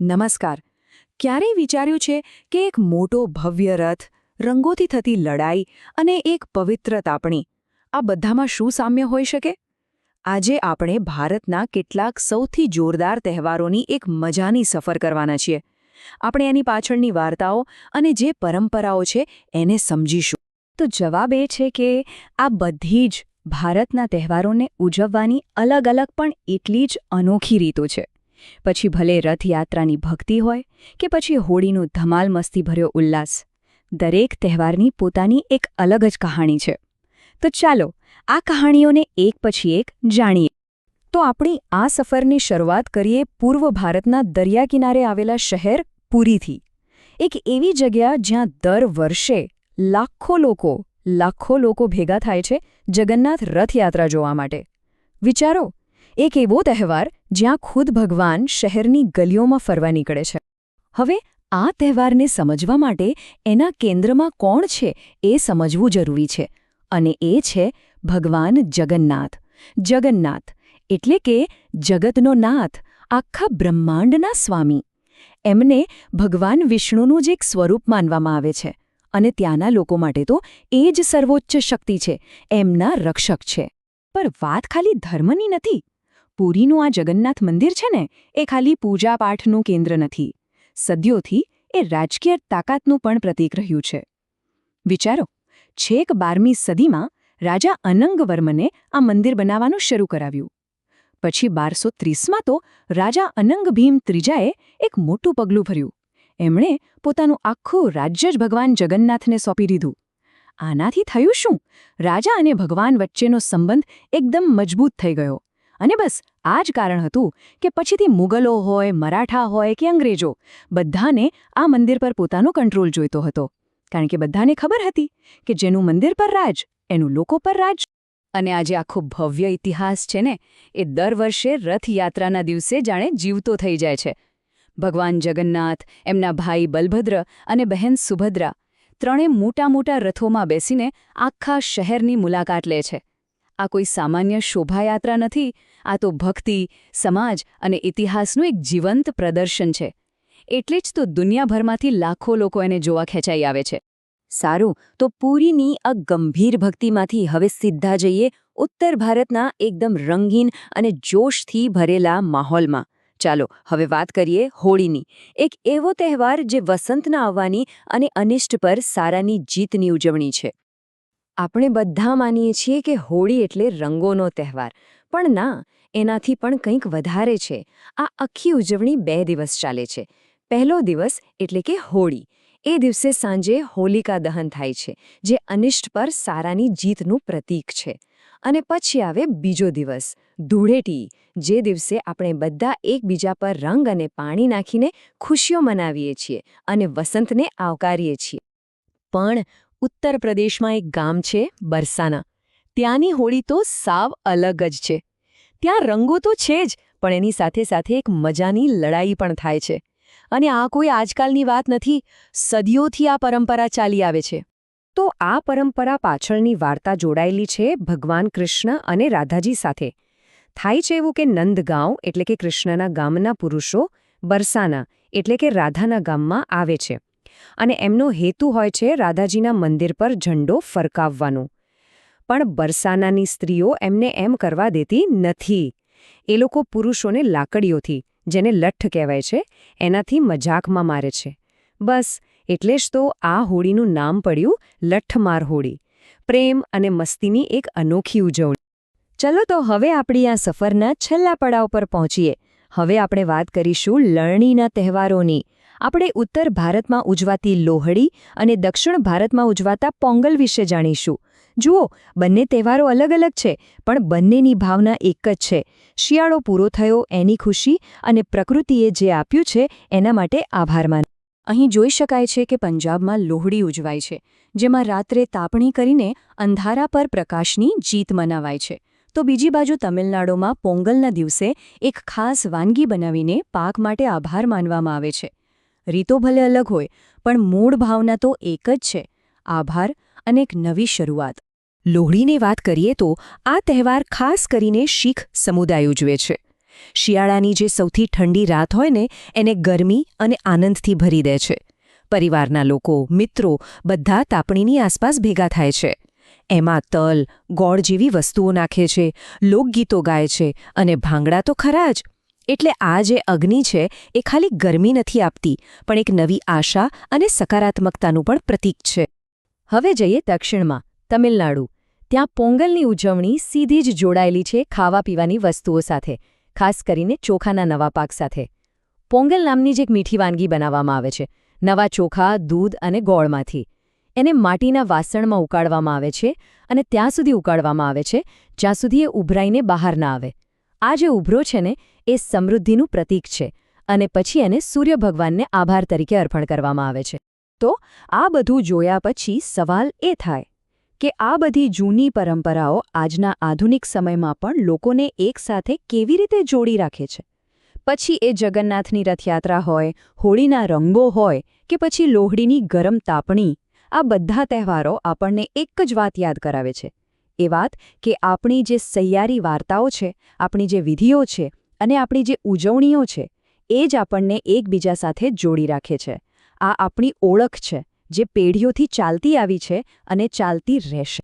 નમસ્કાર. ક્યારેય વિચાર્યું છે કે એક મોટો ભવ્ય રથ, રંગોથી થતી લડાઈ અને એક પવિત્ર તાપણી, આ બધામાં શું સામ્ય હોઈ શકે? આજે આપણે ભારતના કેટલાક સૌથી જોરદાર તહેવારોની એક મજાની સફર કરવાના છીએ. આપણે એની પાછળની વાર્તાઓ અને જે પરંપરાઓ છે એને સમજીશું. તો જવાબ એ છે કે આ બધી જ ભારતના તહેવારોને ઉજવવાની અલગ અલગ પણ એટલી જ અનોખી રીતો છે. પછી ભલે રથયાત્રાની ભક્તિ હોય કે પછી હોળીનું ધમાલ મસ્તીભર્યો ઉલ્લાસ, દરેક તહેવારની પોતાની એક અલગ જ કહાણી છે. તો ચાલો, આ કહાણીઓને એક પછી એક જાણીએ. તો આપણી આ સફરની શરૂઆત કરીએ પૂર્વ ભારતના દરિયા કિનારે આવેલા શહેર પુરીથી. એક એવી જગ્યા જ્યાં દર વર્ષે લાખો લોકો લાખો લોકો ભેગા થાય છે જગન્નાથ રથયાત્રા જોવા માટે. વિચારો એક એવો તહેવાર જ્યાં ખુદ ભગવાન શહેરની ગલીઓમાં ફરવા નીકળે છે. હવે આ તહેવારને સમજવા માટે એના કેન્દ્રમાં કોણ છે એ સમજવું જરૂરી છે અને એ છે ભગવાન જગન્નાથ. જગન્નાથ એટલે કે જગતનો નાથ, આખા બ્રહ્માંડના સ્વામી. એમને ભગવાન વિષ્ણુનું જ એક સ્વરૂપ માનવામાં આવે છે અને ત્યાંના લોકો માટે તો એ જ સર્વોચ્ચ શક્તિ છે, એમના રક્ષક છે. પર વાત ખાલી ધર્મની નથી. પુરીનું આ જગન્નાથ મંદિર છે ને, એ ખાલી પૂજાપાઠનું કેન્દ્ર નથી. સદીઓથી એ રાજકીય તાકાતનું પણ પ્રતીક રહ્યું છે. વિચારો, છેક બારમી સદીમાં રાજા અનંગવર્મને આ મંદિર બનાવવાનું શરૂ કરાવ્યું. પછી બારસો ત્રીસમાં તો રાજા અનંગ ભીમ ત્રીજાએ એક મોટું પગલું ભર્યું. એમણે પોતાનું આખું રાજ્ય જ ભગવાન જગન્નાથને સોંપી દીધું. આનાથી થયું શું? રાજા અને ભગવાન વચ્ચેનો સંબંધ એકદમ મજબૂત થઈ ગયો. અને બસ, આ જ કારણ હતું કે પછીથી મુગલો હોય, મરાઠા હોય કે અંગ્રેજો, બધાને આ મંદિર પર પોતાનો કંટ્રોલ જોઈતો હતો. કારણ કે બધાને ખબર હતી કે જેનું મંદિર પર રાજ, એનું લોકો પર રાજ. અને આજે આખો ભવ્ય ઇતિહાસ છે ને, એ દર વર્ષે રથયાત્રાના દિવસે જાણે જીવતો થઈ જાય છે. ભગવાન જગન્નાથ, એમના ભાઈ બલભદ્ર અને બહેન સુભદ્રા ત્રણે મોટા મોટા રથોમાં બેસીને આખા શહેરની મુલાકાત લે છે. આ કોઈ સામાન્ય શોભાયાત્રા નથી, આ તો ભક્તિ, સમાજ અને ઇતિહાસનું એક જીવંત પ્રદર્શન છે. એટલે જ તો દુનિયાભરમાંથી લાખો લોકો એને જોવા ખેંચાઈ આવે છે. સારું, તો પૂરીની આ ગંભીર ભક્તિમાંથી હવે સીધા જઈએ ઉત્તર ભારતના એકદમ રંગીન અને જોશથી ભરેલા માહોલમાં. ચાલો, હવે વાત કરીએ હોળીની. એક એવો તહેવાર જે વસંતના આવવાની અને અનિષ્ટ પર સારાની જીતની ઉજવણી છે. આપણે બધા માનીએ છીએ કે હોળી એટલે રંગોનો તહેવાર. પણ ના, એનાથી પણ કંઈક વધારે છે. આ આખી ઉજવણી બે દિવસ ચાલે છે. પહેલો દિવસ એટલે કે હોળી. એ દિવસે સાંજે હોલિકા દહન થાય છે, જે અનિષ્ટ પર સારાની જીતનું પ્રતીક છે. અને પછી આવે બીજો દિવસ, ધૂળેટી, જે દિવસે આપણે બધા એકબીજા પર રંગ અને પાણી નાખીને ખુશીઓ મનાવીએ છીએ અને વસંતને આવકારીએ છીએ. પણ ઉત્તર પ્રદેશમાં એક ગામ છે, બરસાના. ત્યાંની હોળી તો સાવ અલગ જ છે. ત્યાં રંગો તો છે જ, પણ એની સાથે સાથે એક મજાની લડાઈ પણ થાય છે. અને આ કોઈ આજકાલની વાત નથી, સદીઓથી આ પરંપરા ચાલી આવે છે. તો આ પરંપરા પાછળની વાર્તા જોડાયેલી છે ભગવાન કૃષ્ણ અને રાધાજી સાથે. થાય છે એવું કે નંદગાંવ, એટલે કે કૃષ્ણના ગામના પુરુષો, બરસાના, એટલે કે રાધાના ગામમાં આવે છે. અને એમનો હેતુ હોય છે રાધાજીના મંદિર પર ઝંડો ફરકાવવાનો. પણ બરસાનાની સ્ત્રીઓ એમને એમ કરવા દેતી નથી. એ લોકો પુરુષોને લાકડીઓથી, જેને લઠ્ઠ કહેવાય છે, એનાથી મજાકમાં મારે છે. બસ, એટલે જ તો આ હોળીનું નામ પડ્યું લઠ્ઠમાર હોળી. પ્રેમ અને મસ્તીની એક અનોખી ઉજવણી. ચલો તો હવે આપણી આ સફરના છેલ્લા પડાવ પર પહોંચીએ. હવે આપણે વાત કરીશું લણણીના તહેવારોની. આપણે ઉત્તર ભારતમાં ઉજવાતી લોહડી અને દક્ષિણ ભારતમાં ઉજવાતા પોંગલ વિશે જાણીશું. જુઓ, બંને તહેવારો અલગ અલગ છે, પણ બંનેની ભાવના એક જ છે. શિયાળો પૂરો થયો, એની ખુશી અને પ્રકૃતિએ જે આપ્યું છે, એના માટે આભાર માન અહીં જોઈ શકાય છે કે પંજાબમાં લોહડી ઉજવાય છે, જેમાં રાત્રે તાપણી કરીને અંધારા પર પ્રકાશની જીત મનાવાય છે. તો બીજી બાજુ તમિલનાડુમાં પોંગલના દિવસે એક ખાસ વાનગી બનાવીને પાક માટે આભાર માનવામાં આવે છે. રીતો ભલે અલગ હોય, પણ મૂળ ભાવના તો એક જ છે. આભાર અને એક નવી શરૂઆત. લોહડીની વાત કરીએ તો આ તહેવાર ખાસ કરીને શીખ સમુદાય ઉજવે છે. શિયાળાની જે સૌથી ઠંડી રાત હોય ને, એને ગરમી અને આનંદથી ભરી દે છે. પરિવારના લોકો, મિત્રો બધા તાપણીની આસપાસ ભેગા થાય છે. એમાં તલ, ગોળ જેવી વસ્તુઓ નાખે છે, લોકગીતો ગાય છે અને ભાંગડા તો ખરા જ એટલે આ જે અગ્નિ છે, એ ખાલી ગરમી નથી આપતી, પણ એક નવી આશા અને સકારાત્મકતાનું પણ પ્રતીક છે. હવે જઈએ દક્ષિણમાં, તમિલનાડુ. ત્યાં પોંગલની ઉજવણી સીધી જ જોડાયેલી છે ખાવા પીવાની વસ્તુઓ સાથે, ખાસ કરીને ચોખાના નવા પાક સાથે. પોંગલ નામની જ એક મીઠી વાનગી બનાવવામાં આવે છે, નવા ચોખા, દૂધ અને ગોળમાંથી. એને માટીના વાસણમાં ઉકાળવામાં આવે છે અને ત્યાં સુધી ઉકાળવામાં આવે છે, જ્યાં સુધી એ ઉભરાઈને બહાર ના આવે. આ જે ઉભરો છે ને એ સમૃદ્ધિનું પ્રતીક છે અને પછી એને સૂર્ય ભગવાનને આભાર તરીકે અર્પણ કરવામાં આવે છે. તો આ બધું જોયા પછી સવાલ એ થાય કે આ બધી જૂની પરંપરાઓ આજના આધુનિક સમયમાં પણ લોકોને એકસાથે કેવી રીતે જોડી રાખે છે? પછી એ જગન્નાથની રથયાત્રા હોય, હોળીના રંગો હોય કે પછી લોહડીની ગરમ તાપણી, આ બધા તહેવારો આપણને એક જ વાત યાદ કરાવે છે. એ વાત કે આપણી જે સૈયારી વાર્તાઓ છે, આપણી જે વિધિઓ છે અને આપણી જે ઉજવણીઓ છે, એ જ આપણને એકબીજા સાથે જોડી રાખે છે. આ આપણી ઓળખ છે, જે પેઢીઓથી ચાલતી આવી છે અને ચાલતી રહેશે.